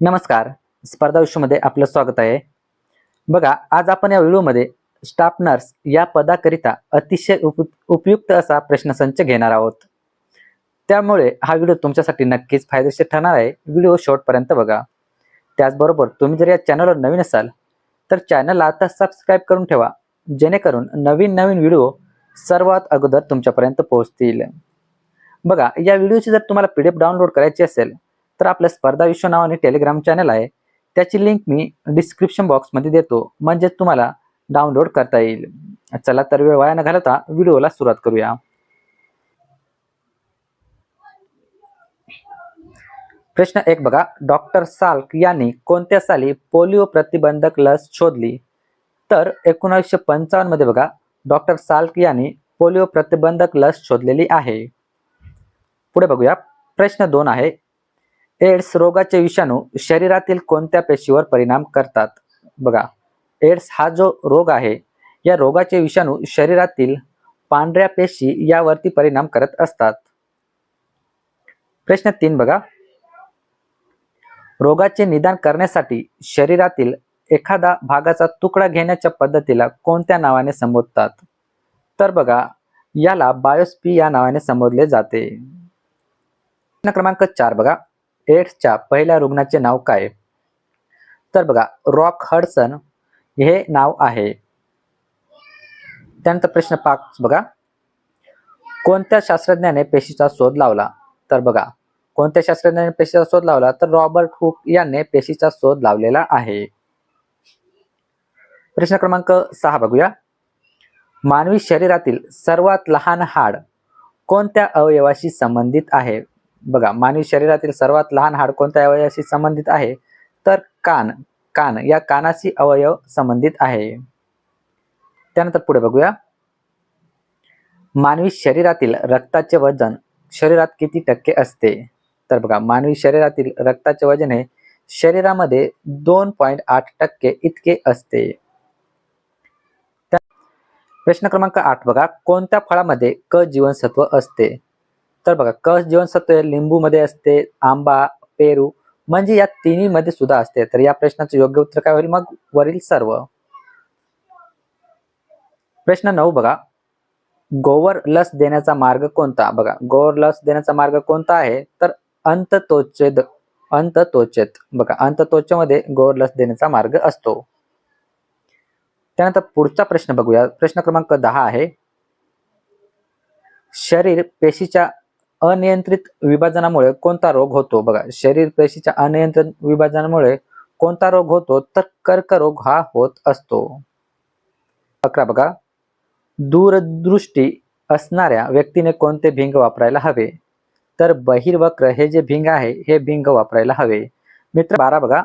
नमस्कार. स्पर्धा विश्वमध्ये आपलं स्वागत आहे. बघा आज आपण या व्हिडिओमध्ये स्टाफ नर्स या पदाकरिता अतिशय उप उपयुक्त असा प्रश्नसंच घेणार आहोत. त्यामुळे हा व्हिडिओ तुमच्यासाठी नक्कीच फायदेशीर ठरणार आहे. व्हिडिओ शेवटपर्यंत बघा. त्याचबरोबर तुम्ही जर या चॅनलवर नवीन असाल तर चॅनलला आता सबस्क्राईब करून ठेवा. जेणेकरून नवीन नवीन व्हिडिओ सर्वात अगोदर तुमच्यापर्यंत पोहोचतील. बघा या व्हिडिओची जर तुम्हाला पी डी एफ डाउनलोड करायची असेल तर आपलं स्पर्धा विश्व नावाने टेलिग्राम चॅनल आहे. त्याची लिंक मी डिस्क्रिप्शन बॉक्समध्ये देतो. म्हणजे तुम्हाला डाउनलोड करता येईल. चला तर वेळ वाया न घालता व्हिडिओला सुरुवात करूया. प्रश्न एक बघा. डॉक्टर साल्क यांनी कोणत्या साली पोलिओ प्रतिबंधक लस शोधली? तर एकोणीसशे पंचावन्नमध्ये बघा. डॉक्टर साल्क यांनी पोलिओ प्रतिबंधक लस शोधलेली आहे. पुढे बघूया. प्रश्न दोन आहे. एड्स रोगाचे विषाणू शरीरातील कोणत्या पेशीवर परिणाम करतात? बघा एड्स हा जो रोग आहे या रोगाचे विषाणू शरीरातील पांढऱ्या पेशी यावरती परिणाम करत असतात. प्रश्न तीन बघा. रोगाचे निदान करण्यासाठी शरीरातील एखादा भागाचा तुकडा घेण्याच्या पद्धतीला कोणत्या नावाने संबोधतात? तर बघा याला बायोस्पी या नावाने संबोधले जाते. प्रश्न क्रमांक चार बघा. एड्सच्या पहिल्या रुग्णाचे नाव काय? तर बघा रॉक हडसन हे नाव आहे. त्यानंतर प्रश्न पाच बघा. कोणत्या शास्त्रज्ञाने पेशीचा शोध लावला? तर बघा कोणत्या शास्त्रज्ञाने पेशीचा शोध लावला? तर रॉबर्ट हुक यांनी पेशीचा शोध लावलेला आहे. प्रश्न क्रमांक सहा बघूया. मानवी शरीरातील सर्वात लहान हाड कोणत्या अवयवाशी संबंधित आहे? बघा मानवी शरीरातील सर्वात लहान हाड कोणत्या अवयवाशी संबंधित आहे? तर कान कान या कानाशी अवयव संबंधित आहे. त्यानंतर पुढे बघूया. मानवी शरीरातील रक्ताचे वजन शरीरात किती टक्के असते? तर बघा मानवी शरीरातील रक्ताचे वजन हे शरीरामध्ये दोन पॉईंट आठ टक्के इतके असते. प्रश्न क्रमांक आठ बघा कोणत्या फळामध्ये क जीवनसत्व असते? तर बघा क जीवनसत्व लिंबूमध्ये असते आंबा पेरू म्हणजे या तिन्ही मध्ये सुद्धा असते. तर या प्रश्नाचं योग्य उत्तर काय होईल? मग वरील सर्व. प्रश्न नऊ बघा. गोवर लस देण्याचा मार्ग कोणता? बघा गोवर लस देण्याचा मार्ग कोणता आहे? तर अंततोच्छेद अंततोच्छेद बघा अंततोच्छेमध्ये गोवर लस देण्याचा मार्ग असतो. त्यानंतर पुढचा प्रश्न बघूया. प्रश्न क्रमांक दहा आहे. शरीर पेशीच्या अनियंत्रित विभाजनामुळे कोणता रोग होतो? बघा शरीर पेशीच्या अनियंत्रित विभाजनामुळे कोणता रोग होतो? तर कर्करोग हा होत असतो. अकरा बघा. दूरदृष्टी असणाऱ्या व्यक्तीने कोणते भिंग वापरायला हवे? तर बहिर्वक्र हे जे भिंग आहे हे भिंग वापरायला हवे. मित्र बारा बघा.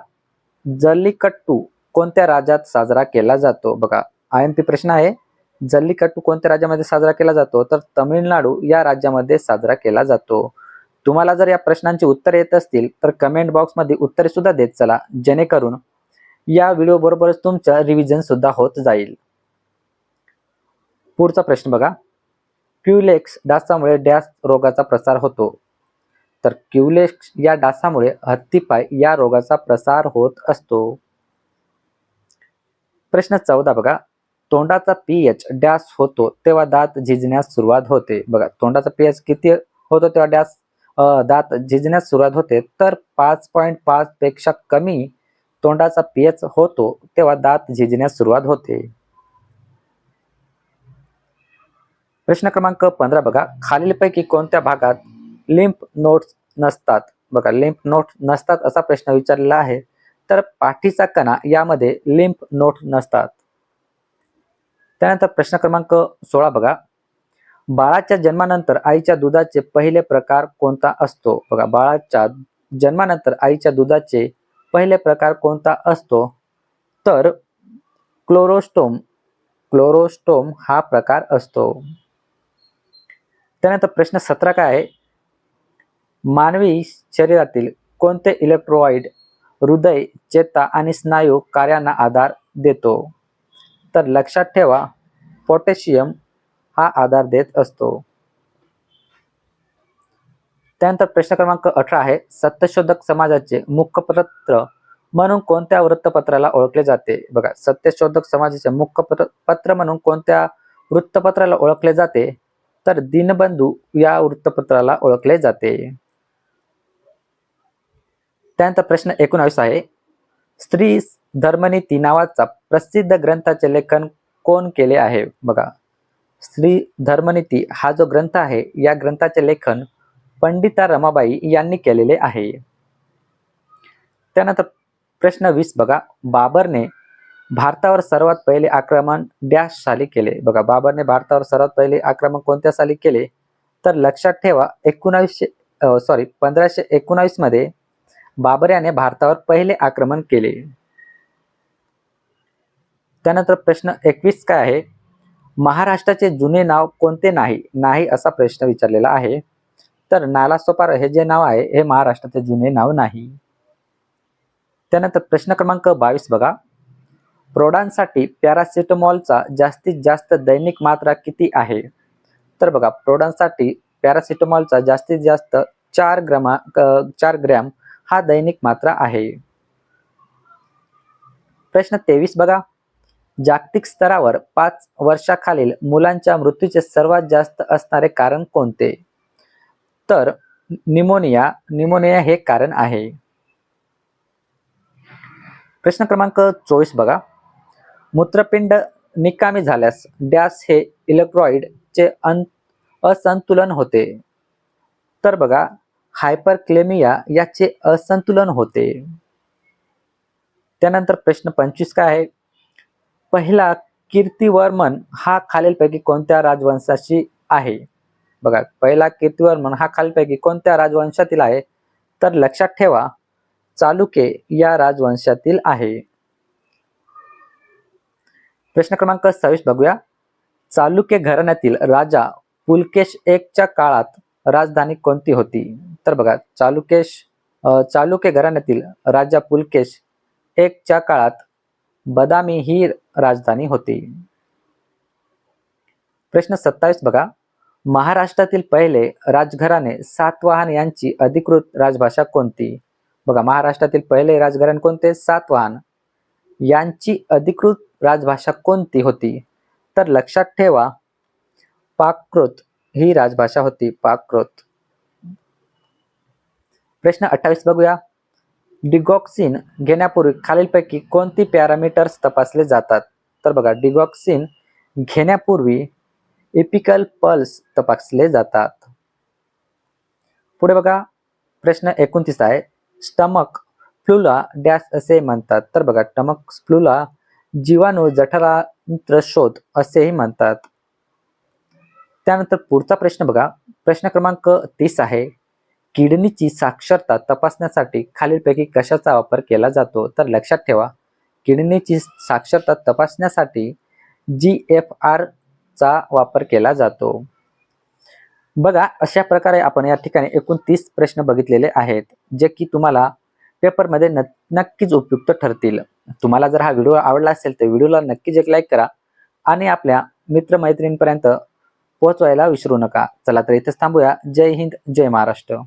जल्लीकट्टू कोणत्या राज्यात साजरा केला जातो? बघा आय एम पी प्रश्न आहे. जल्लीकट्टू कोणत्या राज्यामध्ये साजरा केला जातो? तर तमिळनाडू या राज्यामध्ये साजरा केला जातो. तुम्हाला जर या प्रश्नांची उत्तर येत असतील तर कमेंट बॉक्समध्ये उत्तरे सुद्धा देत चला. जेणेकरून या व्हिडिओ बरोबरच तुमचं रिव्हिजन सुद्धा होत जाईल. पुढचा प्रश्न बघा. क्युलेक्स डासामुळे डॅस रोगाचा प्रसार होतो. तर क्युलेक्स या डासामुळे हत्तीपाय या रोगाचा प्रसार होत असतो. प्रश्न चौदा बघा. तोंडाचा पीएच डॅस होतो तेव्हा दात झिजण्यास सुरुवात होते. बघा तोंडाचा पीएच किती होतो तेव्हा डॅस दात झिजण्यास सुरुवात होते. तर पाच पॉईंट पाच पेक्षा कमी तोंडाचा पीएच होतो तेव्हा दात झिजण्यास सुरुवात होते. प्रश्न क्रमांक पंधरा बघा. खालीलपैकी कोणत्या भागात लिम्फ नोट्स नसतात? बघा लिम्फ नोट नसतात असा प्रश्न विचारलेला आहे. तर पाठीचा कणा यामध्ये लिम्फ नोट नसतात. त्यानंतर प्रश्न क्रमांक सोळा बघा. बाळाच्या जन्मानंतर आईच्या दुधाचे पहिले प्रकार कोणता असतो? बघा बाळाच्या जन्मानंतर आईच्या दुधाचे पहिले प्रकार कोणता असतो? तर क्लोरोस्टोम क्लोरोस्टोम हा प्रकार असतो. त्यानंतर प्रश्न सतरा काय आहे? मानवी शरीरातील कोणते इलेक्ट्रोवाईड हृदय चेता आणि स्नायू कार्यांना आधार देतो? तर लक्षात ठेवा पोटॅशियम हा आधार देत असतो. त्यानंतर प्रश्न क्रमांक अठरा आहे सत्यशोधक समाजाचे मुखपत्र म्हणून कोणत्या वृत्तपत्राला ओळखले जाते? बघा सत्यशोधक समाजाचे मुखपत्र पत्र म्हणून कोणत्या वृत्तपत्राला ओळखले जाते? तर दिनबंधू या वृत्तपत्राला ओळखले जाते. त्यानंतर प्रश्न एकोणावीस आहे स्त्री धर्मनीती नावाचा प्रसिद्ध ग्रंथाचे लेखन कोण केले आहे? बघा. स्त्री धर्मनीती हा जो ग्रंथ आहे या ग्रंथाचे लेखन पंडिता रमाबाई यांनी केलेले आहे. त्यानंतर प्रश्न वीस बघा. बाबरने भारतावर सर्वात पहिले आक्रमण डॅश साली केले. बघा बाबरने भारतावर सर्वात पहिले आक्रमण कोणत्या साली केले? तर लक्षात ठेवा एकोणावीसशे सॉरी पंधराशे एकोणावीसमध्ये बाबर याने भारतावर पहिले आक्रमण केले. त्यानंतर प्रश्न एकवीस काय आहे? महाराष्ट्राचे जुने नाव कोणते नाही? नाही असा प्रश्न विचारलेला आहे. तर नालासोपार हे जे नाव आहे हे महाराष्ट्राचे जुने नाव नाही. त्यानंतर प्रश्न क्रमांक बावीस बघा. प्रौढांसाठी पॅरासिटामॉलचा जास्तीत जास्त दैनिक मात्रा किती आहे? तर बघा प्रौढांसाठी पॅरासिटामॉलचा जास्तीत जास्त चार ग्रमा चार ग्रॅम हा दैनिक मात्रा आहे. प्रश्न तेवीस बघा. जागतिक स्तरावर पाच वर्षाखालील मुलांच्या मृत्यूचे सर्वात जास्त असणारे कारण कोणते? तर निमोनिया निमोनिया हे कारण आहे. प्रश्न क्रमांक चोवीस बघा. मूत्रपिंड निकामी झाल्यास डॅस हे इलेक्ट्रॉइडचे अन असंतुलन होते. तर बघा हायपरक्लेमिया याचे असंतुलन होते. त्यानंतर प्रश्न पंचवीस काय आहे? पहिला कीर्तिवर्मन हा खालीलपैकी कोणत्या राजवंशाशी आहे? बघा पहिला कीर्तिवर्मन हा खालीलपैकी कोणत्या राजवंशातील आहे? तर लक्षात ठेवा चालुके या राजवंशातील आहे. प्रश्न क्रमांक सव्वीस बघूया. चालुके घराण्यातील राजा पुलकेश एकच्या काळात राजधानी कोणती होती? तर बघा चालुकेश चालुके घराण्यातील राजा पुलकेश एकच्या काळात बदामी ही राजधानी होती. प्रश्न सत्तावीस बघा. महाराष्ट्रातील पहिले राजघराणे सातवाहन यांची अधिकृत राजभाषा कोणती? बघा महाराष्ट्रातील पहिले राजघराणे कोणते? सातवाहन. यांची अधिकृत राजभाषा कोणती होती? तर लक्षात ठेवा पाकृत ही राजभाषा होती पाकृत प्रश्न अठ्ठावीस बघूया. डिगॉक्सिन घेण्यापूर्वी खालीलपैकी कोणती पॅरामीटर्स तपासले जातात? तर बघा डिगॉक्सिन घेण्यापूर्वी एपिकल पल्स तपासले जातात. पुढे बघा प्रश्न एकोणतीस आहे. स्टमक फ्लूला डॅश असे म्हणतात. तर बघा स्टमक फ्लूला जीवाणू जठरांत्र शोध असेही म्हणतात. त्यानंतर पुढचा प्रश्न बघा. प्रश्न क्रमांक तीस आहे. किडनीची साक्षरता तपासण्यासाठी खालीलपैकी कशाचा वापर केला जातो? तर लक्षात ठेवा किडनीची साक्षरता तपासण्यासाठी जी एफ आर चा वापर केला जातो. बघा अशा प्रकारे आपण या ठिकाणी एकूण तीस प्रश्न बघितलेले आहेत जे की तुम्हाला पेपरमध्ये न नक्कीच उपयुक्त ठरतील. तुम्हाला जर हा व्हिडिओ आवडला असेल तर व्हिडिओला नक्कीच एक लाईक करा आणि आपल्या मित्रमैत्रिणींपर्यंत पोहोचवायला विसरू नका. चला तर इथेच थांबूया. जय हिंद जय महाराष्ट्र.